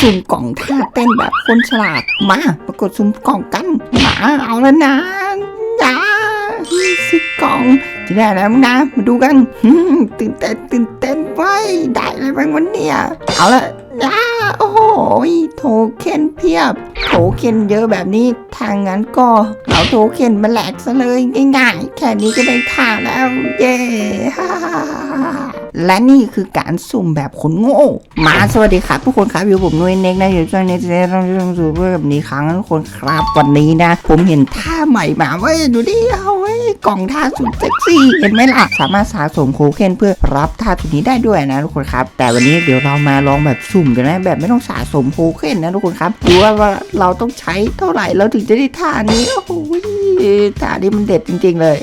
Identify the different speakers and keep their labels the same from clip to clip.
Speaker 1: สุ่มกล่องท่าเต้นแบบคนฉลาดมาปรากฏสุ่มกล่องกันมาเอาแล้วนะจ้าสิกล่องจะได้แล้วนะ มาดูกันตื่นเต้นตื่นเต้นไว้ยได้อะไรบ้างวันเนี่ยเอาละจ้าโอ้โหโทเค็นเพียบ โทเค็นเยอะแบบนี้ทางนั้นก็เอาโทเค็นมาแหลกซะเลยง่ายๆ แค่นี้ก็ได้ค่าแล้ว เย้ฮ่า และนี่คือการสุ่มแบบคนโง่ มาสวัสดีครับทุกคนครับอยู่ผมนุ้ยเน็กนะอยู่ช่องนี้จะต้องต้องสู่เพื่อแบบนี้ครั้งทุกคนครับวันนี้นะ ผมเห็นท่าใหม่มาเว้ยดูดิเอาเว้ยกล่องท่าสุดเซ็กซี่เห็นไหมล่ะสามารถสะสมโคเคนเพื่อรับท่าตัวนี้ได้ด้วยนะทุกคนครับ แต่วันนี้เดี๋ยวเรามาลองแบบสุ่มกันนะแบบไม่ต้องสะสมโคเคนนะทุกคนครับดูว่าว่าเราต้องใช้เท่าไหร่เราถึงจะได้ท่านี้โอ้โหท่านี้มันเด็ดจริง ๆ เลย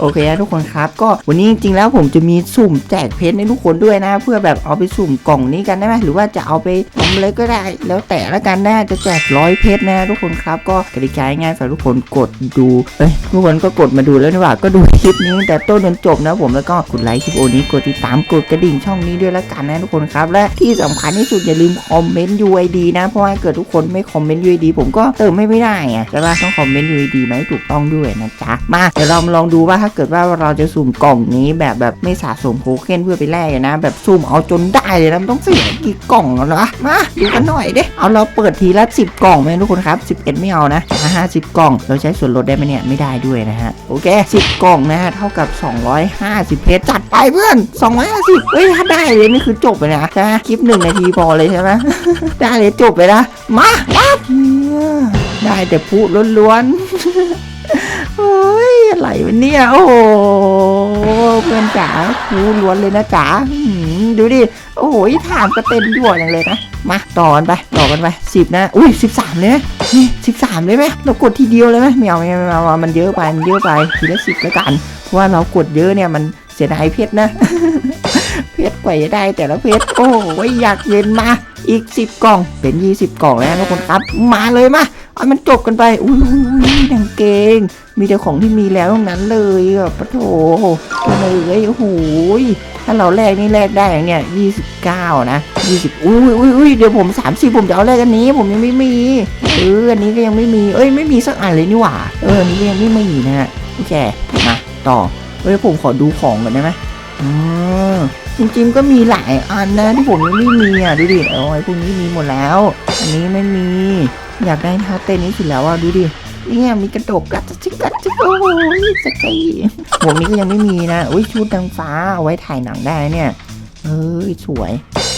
Speaker 1: โอเคนะทุกคนครับก็วันนี้จริงๆแล้วผมจะมีสุ่มแจกเพชรให้ทุกคนด้วยนะ เพื่อแบบเอาไปสุ่มกล่องนี้กันได้ไหมหรือว่าจะเอาไปทำอะไรก็ได้ แล้วแต่ละกันนะจะแจกร้อยเพชรนะทุกคนครับ ก็กติกาง่ายฝากทุกคนกดดูเอ้ยทุกคนก็กดมาดูแล้วนี่ว่าก็ดูคลิปนี้แต่ต้นจนจบนะผมแล้วก็กดไลค์คลิปโอนี้กดติดตามกดกระดิ่งช่องนี้ด้วยละกันนะทุกคนครับและที่สำคัญที่สุดอย่าลืมคอมเมนต์ UID นะเพราะว่าเกิดทุกคนไม่คอมเมนต์ UID ผมก็เติมไม่ได้ไงใช่ปะต้องคอมเมนต์ UID ไหมถูกต้องด้วยนะจ๊ะมาเดี๋ยวเรามาลองดูว่าาเกิดว่าเราจะสุ่มกล่องนี้แบบแบบไม่สะสมโคเคนเพื่อไปแลกนะ แบบสุ่มเอาจนได้เลยนะต้องเสียกี่กล่องแล้วนะมาดูกันหน่อยเด้เอาเราเปิดทีละ 10 กล่องไหมทุกคนครับ 11 ไม่เอานะห้าสิบกล่อง เราใช้ส่วนลดได้ไหมเนี่ยไม่ได้ด้วยนะฮะโอเค10 กล่องนะฮะเท่ากับ 250 เพชรจัดไปเพื่อน 250เฮ้ยถ้าได้เลยนี่คือจบเลยนะใช่ไหมคลิปหนึ่งนาทีพอเลยใช่ไหมได้เลยจบเลยนะมาปั๊บได้แต่พูดล้วนๆโอ้ย อะไรวะเนี่ย โอ้เพื่อนจ๋าพูล้วนเลยนะจ๋าดูดิ โอ้โหถามก็เต็มยั่วอย่างเลยนะ มาต่อกันไป ต่อกันไปสิบนะ อุ้ยสิบสามเลยนะนี่สิบสามเลยไหมเรากดทีเดียวเลยไหมไม่เอาไม่เอาไม่เอามันเยอะไป มันเยอะไป ทีละสิบแล้วกัน เพราะว่าเรากดเยอะเนี่ยมันเสียดายเพชรนะ เพชรกว่าจะได้แต่ละเพชร โอ้ยอยากเย็นมา อีก10กล่อง เป็น20กล่องแล้วนะทุกคนครับ มาเลยมา อามันจบกันไปอุ้ยดังเกง มีแต่ของที่มีแล้วทั้งนั้นเลยอะปะโถเลยโอ้โหถ้าเราแลกนี่แลกได้อย่างเนี้ย29นะ20อุ้ยอุ้ยอุ้ยเดี๋ยวผม30ผมจะเอาแลกอันนี้ ผมยังไม่มีเอออันนี้ก็ยังไม่มี เอ้ยไม่มีสักอันเลยนี่หว่า เอออันนี้ยังไม่มีนะฮะโอเคมาต่อเอ้ยผมขอดูของก่อนได้ไหมอ๋อจริงๆก็มีหลายอันนะที่ผมยังไม่มีอะดูดิโอ้ยพวกนี้มีหมดแล้ว อันนี้ไม่มี อยากได้ท่าเต้นนี้สุดแล้วอะดูดิเนี่ยมีกระดกกัดจิกกัดจิกโอ้ยสกีหมวกนี้ก็ยังไม่มีนะอุ้ยชุดนางฟ้าเอาไว้ถ่ายหนังได้เนี่ยเอ้ยสวย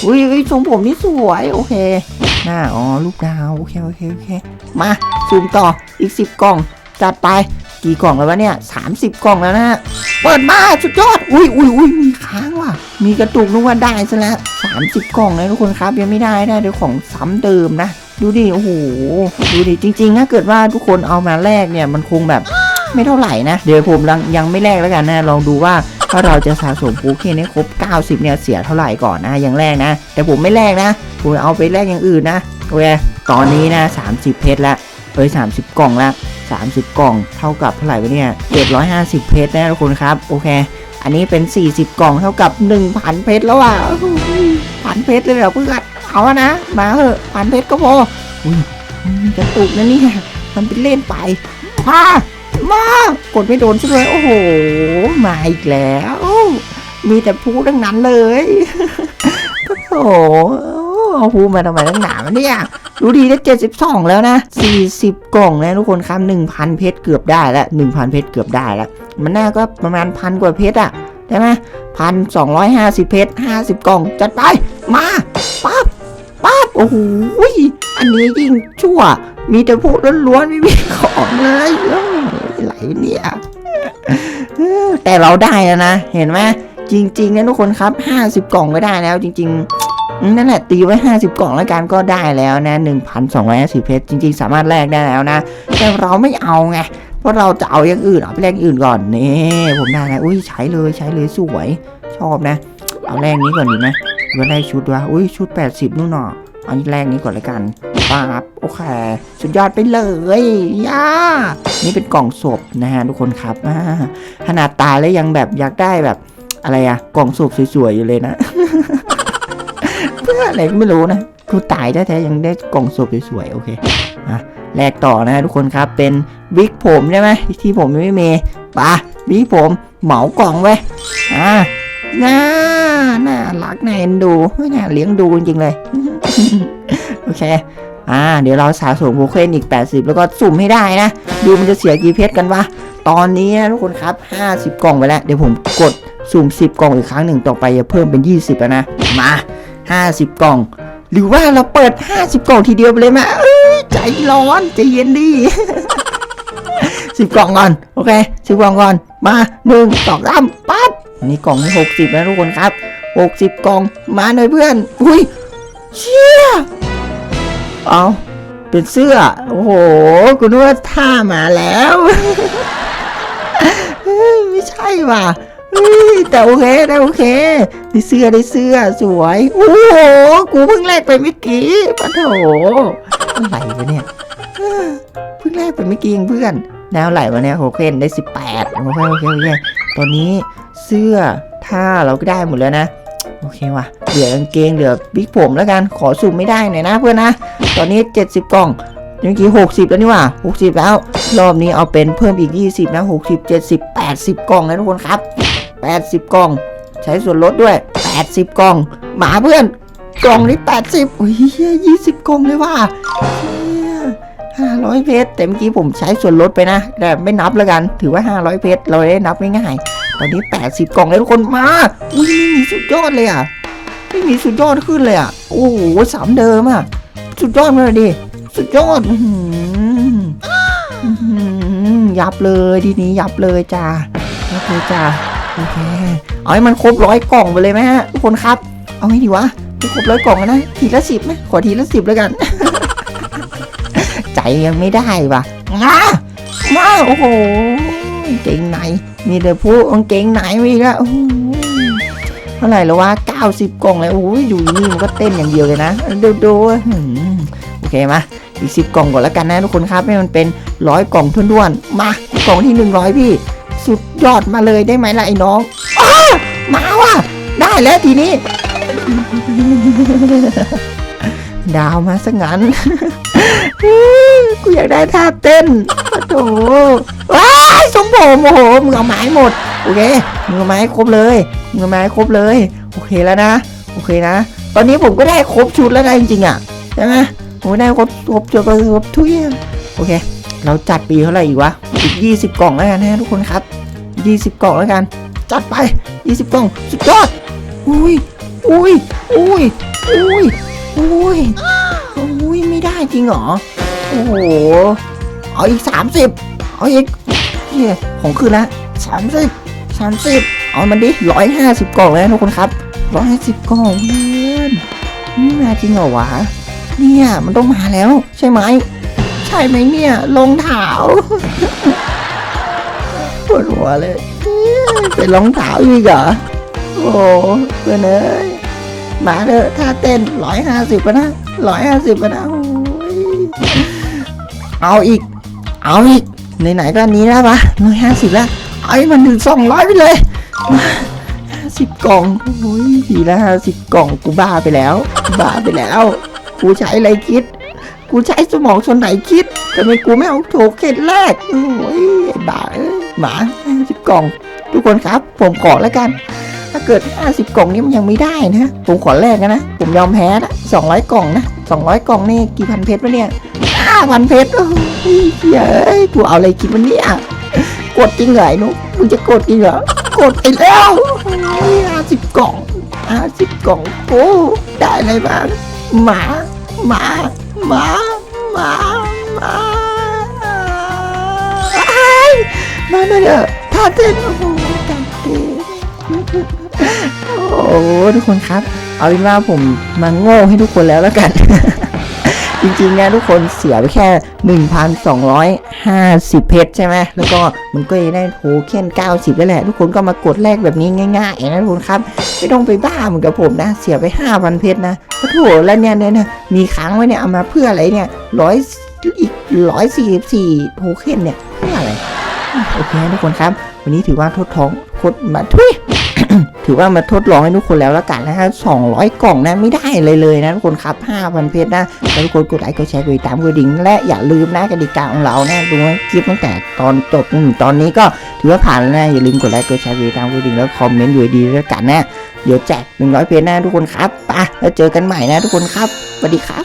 Speaker 1: อุ้ยอุ้ยทรงผมนี่สวยโอเคหน้าอ๋อลูกดาวโอเคโอเคโอเคมาซูมต่ออีกสิบกล่อง จัดไปกี่กล่องแล้ววะเนี่ยสามสิบกล่องแล้วนะเปิดมาสุดยอด อุ้ยอุ้ยอุ้ยมีค้างว่ะ มีกระตุกนึกว่าได้ซะแล้วสามสิบกล่องเลยทุกคนครับยังไม่ได้นะเดี๋ยวของซ้ำเดิมนะ ดูดิ โอ้โห ดูดิ จริง ๆ ถ้าเกิดว่าทุกคนเอามาแลกเนี่ย มันคงแบบไม่เท่าไหร่นะ เดี๋ยวผมยังไม่แลกแล้วกันนะ ลองดูว่าถ้าเราจะสะสมโปเคนให้ครบ 90 เนี่ย เสียเท่าไหร่ก่อนนะ อย่างแรกนะ แต่ผมไม่แลกนะ ผมเอาไปแลกอย่างอื่นนะ โอเค ตอนนี้นะ 30 เพชรละเอ้ย 30 กล่องละ30 กล่อง เท่ากับเท่าไหร่วะเนี่ย 750 เพชรนะทุกคนครับ โอเค อันนี้เป็น 40 กล่องเท่ากับ 1,000 เพชรแล้วอะพันเพชรเลยเหรอเพื่อน เอาอะนะ มาเถอะพันเพชรก็พออุ้ยมีกระตุกนะเนี่ยมันเป็นเล่นไป มา มากดไม่โดนซะเลยโอ้โห มาอีกแล้ว มีแต่พูดทั้งนั้นเลยโอ้โหเอาพูดมาทำไมตั้งหนาวะเนี่ยดูดีได้เจ็ดสิบสองแล้วนะสี่สิบกล่องนะทุกคนครับหนึ่งพันเพชรเกือบได้แล้วหนึ่งพันเพชรเกือบได้ล้วมันน่าก็ประมาณพันกว่าเพชรอะใช่ไหมพันสองร้อยห้าสิบเพชรห้าสิบกล่องจัดไป มา ปั๊บโอ้โหอันนี้ยิ่งชั่ว มีแต่พูดล้วนๆไม่มีของเลยไหลเนี่ยแต่เราได้แล้วนะ เห็นไหมจริงๆนะทุกคนครับ 50 กล่องก็ได้แล้ว จริง ๆ นั่นแหละตีไว้ 50 กล่องแล้วกันก็ได้แล้วนะ 1,250เพชรจริง ๆ สามารถแลกได้แล้วนะ แต่เราไม่เอาไงเพราะเราจะเอาอย่างอื่นเอาไปแลกอื่นก่อนนี่ผมได้นะอุ้ยใช้เลยใช้เลยสวย ชอบนะ เอาแรกนี้ก่อนดีไหม หรือว่าได้ชุดวะอุ้ยชุด 80 นู่นหนอเอาแรกนี้ก่อนละกันปั๊บโอเค สุดยอดไปเลยย่านี่เป็นกล่องศพนะฮะทุกคนครับขนาดตายแล้วยังแบบอยากได้แบบอะไรอะกล่องศพสวยๆอยู่เลยนะ เพื่ออะไรก็ไม่รู้นะกูตายแท้ๆยังได้กล่องศพสวยๆโอเคอะแลกต่อนะทุกคนครับเป็นวิกผมใช่ไหมที่ผมไม่มีปะวิกผมเหมากล่องไว้อ่าน่า น่ารักน่าเอ็นดูน่าเลี้ยงดูจริงๆเลย โอเค อ่า เดี๋ยวเราสะสมโบเคนอีก 80 แล้วก็สุ่มให้ได้นะ ดูมันจะเสียกี่เพชรกันวะ ตอนนี้นะทุกคนครับ 50 กล่องไปแล้ว เดี๋ยวผมกดสุ่ม 10 กล่องอีกครั้งหนึ่งต่อไปจะเพิ่มเป็น 20แล้วนะ มา 50 กล่อง หรือว่าเราเปิด 50 กล่องทีเดียวไปเลยไหมเอ้ย ใจร้อนใจเย็นดิ10กล่องก่อน โอเค10กล่องก่อน มา1 2 3ปั๊บ นี่กล่องที่60แล้วทุกคนครับ60กล่องมาหน่อยเพื่อน อุ้ยเชี่ยเอาเป็นเสื้อ โอ้โหกูนึกว่าท่ามาแล้วเฮ้ยไม่ใช่ว่ะแต่โอเคได้โอเคได้เสื้อได้เสื้อสวยโอ้โหกูเพิ่งแลกไปเมื่อกี้ปะโถอะไรวะเนี่ยเพิ่งแลกไปเมื่อกี้เองเพื่อนแนวไหลวะเนี่ยโอเคได้สิบแปดโอเคโอเคโอเค ตอนนี้เสื้อท่าเราก็ได้หมดแล้วนะ โอเคว่ะ เหลือกางเกงเหลือบิ๊กผมแล้วกัน ขอสุ่มไม่ได้หน่อยนะเพื่อนนะ ตอนนี้ 70 กล่องเมื่อกี้60 แล้วนี่ว่า 60 แล้ว รอบนี้เอาเป็นเพิ่มอีก 20 นะ 60 70 80 กล่องนะทุกคนครับ 80 กล่อง ใช้ส่วนลดด้วย 80 กล่อง หมาเพื่อน กล่องนี้ 80 โอ้ยเหี้ย20กล่องเลยว่ะ 500 เพชรแต่เมื่อกี้ผมใช้ส่วนลดไปนะ แต่ไม่นับแล้วกัน ถือว่า 500 เพชรเราได้นับง่ายๆตอนนี้ 80 กล่องเลยทุกคนมา อุ้ยไม่มีสุดยอดเลยอะไม่มีสุดยอดขึ้นเลยอะ โอ้โหสามเดิมอะ สุดยอดเลยดิ สุดยอดยับเลยทีนี้ยับเลยจ้ายับเลยจ้าโอเค เอาให้มันครบร้อยกล่องไปเลยไหมฮะทุกคนครับ เอาให้ดีวะให้ครบร้อยกล่องนะ ทีละสิบไหมขอทีละสิบแล้วกัน ใจยังไม่ได้ว่ะมามาโอ้โหเก่งไหน มีแต่ผู้กางเก่งไหนมีล้วโอ้โหเท่าไหร่แล้ววะ90กล่องเลยโอ้ยอยู่นี่มันก็เต้นอย่างเดียวเลยนะดูดูโอเคมาอีก 10 กล่องก่อนแล้วกันนะทุกคนครับให้มันเป็นร้อยกล่องท้วนๆมากล่องที่ 100 พี่ สุดยอดมาเลยได้ไหมล่ะไอ้น้องอมาว่ะได้แล้วทีนี้ ดาวมาซะงั้น กูอยากได้ท่าเต้นโอ้โหว้ายสมผมโอ้โหมึงเอาไม้หมด โอเคมึงเอาไม้ครบเลยมึงเอาไม้ครบเลย โอเคแล้วนะ โอเคนะ ตอนนี้ผมก็ได้ครบชุดแล้วนะจริงๆอะใช่ไหมผมได้ครบครบจุดครบทุกอย่างโอเค เราจัดปีเท่าไหร่อีกวะ อีก 20 กล่องแล้วกันนะทุกคนครับ 20 กล่องแล้วกัน จัดไป 20 กล่อง สุดยอด อุ้ย อุ้ย อุ้ย อุ้ย อุ้ย ไม่ได้จริงเหรอ โอ้โห เอาอีก30เอาอีกเฮียของคืนละ30 30เอามันดิ150กล่องแล้วทุกคนครับ150กล่องเพื่อนนี่มาจริงเหรอวะ เนี่ยมันต้องมาแล้ว ใช่ไหม ใช่ไหมเนี่ยรองเท้าปวดหัวเลยเป็นรองเท้าอีกเหรอ โอ้โหเพื่อนเอ้ยมาเถอะถ้าเต้นร้อยห้าสิบนะร้อยห้าสิบนะโอ้ย เอาอีก เอาอีกไหนๆก็นี้แล้วปะร้อยห้าสิบแล้วเอาให้มันถึงสองร้อยไปเลยห้าสิบกล่องโอ้ยทีละห้าสิบกล่องกูบ้าไปแล้ว บ้าไปแล้ว กูใช้อะไรคิด กูใช้สมองส่วนไหนคิดทำไมกูไม่เอาโถเข็ดแรกโอ้ยไอ้บ้าเอ้ยหมาห้าสิบกล่อง ทุกคนครับ ผมขอแล้วกัน ถ้าเกิด50กล่องนี้มันยังไม่ได้นะ ผมขอแลกนะ ผมยอมแพ้นะ200กล่องนะ200กล่องนี่กี่พันเพชรวะเนี่ย 5,000เพชรโอ้ยเฮ้ยกูเอาอะไรคิดมันนี่ยกดจริงเหรอไอ้นุ๊กมึงจะกดจริงเหรอกดไปแล้วโอ้ย50กล่อง50กล่องโอ้ได้อะไรบ้างหมาหมาหมาหมาหมาอ้ามาหน่อยเถอะท่าเต้นโอ้โหท่าเต้นโอ้ทุกคนครับ เอาเป็นว่าผมมาโง่ให้ทุกคนแล้วแล้วกัน จริงๆนะทุกคนเสียไปแค่ 1,250 เพชรใช่ไหมแล้วก็มันก็จะได้โทเค็น90แล้วแหละ ทุกคนก็มากดแลกแบบนี้ง่ายๆนะทุกคนครับไม่ต้องไปบ้าเหมือนกับผมนะ เสียไป 5,000 เพชรนะโอ้โหแล้วเนี่ยเนี่ยมีค้างไว้เนี่ยเอามาเพื่ออะไรเนี่ยร้อยอีกร้อยสี่สิบสี่โทเค็นเนี่ยเพื่ออะไรโอเคทุกคนครับ วันนี้ถือว่าทดท้องคดมาทุย ถือว่ามาทดลองให้ทุกคนแล้วละกันนะฮะ200 กล่องนะไม่ได้เลยเลยนะทุกคนครับ 5,000 เพชรนะแล้วทุกคนกดไลค์กดแชร์กดติดตามกดดิ่งและอย่าลืมนะกติกาของเรานะดูคลิปตั้งแต่ตอนจบจนถึงตอนนี้ก็ถือว่าผ่านแล้วนะอย่าลืมกดไลค์กดแชร์กดติดตามกดดิ่งแล้วคอมเมนต์อยู่ดีๆด้วยกันนะเดี๋ยวแจก100 เพชรนะทุกคนครับไปแล้วเจอกันใหม่นะทุกคนครับสวัสดีครับ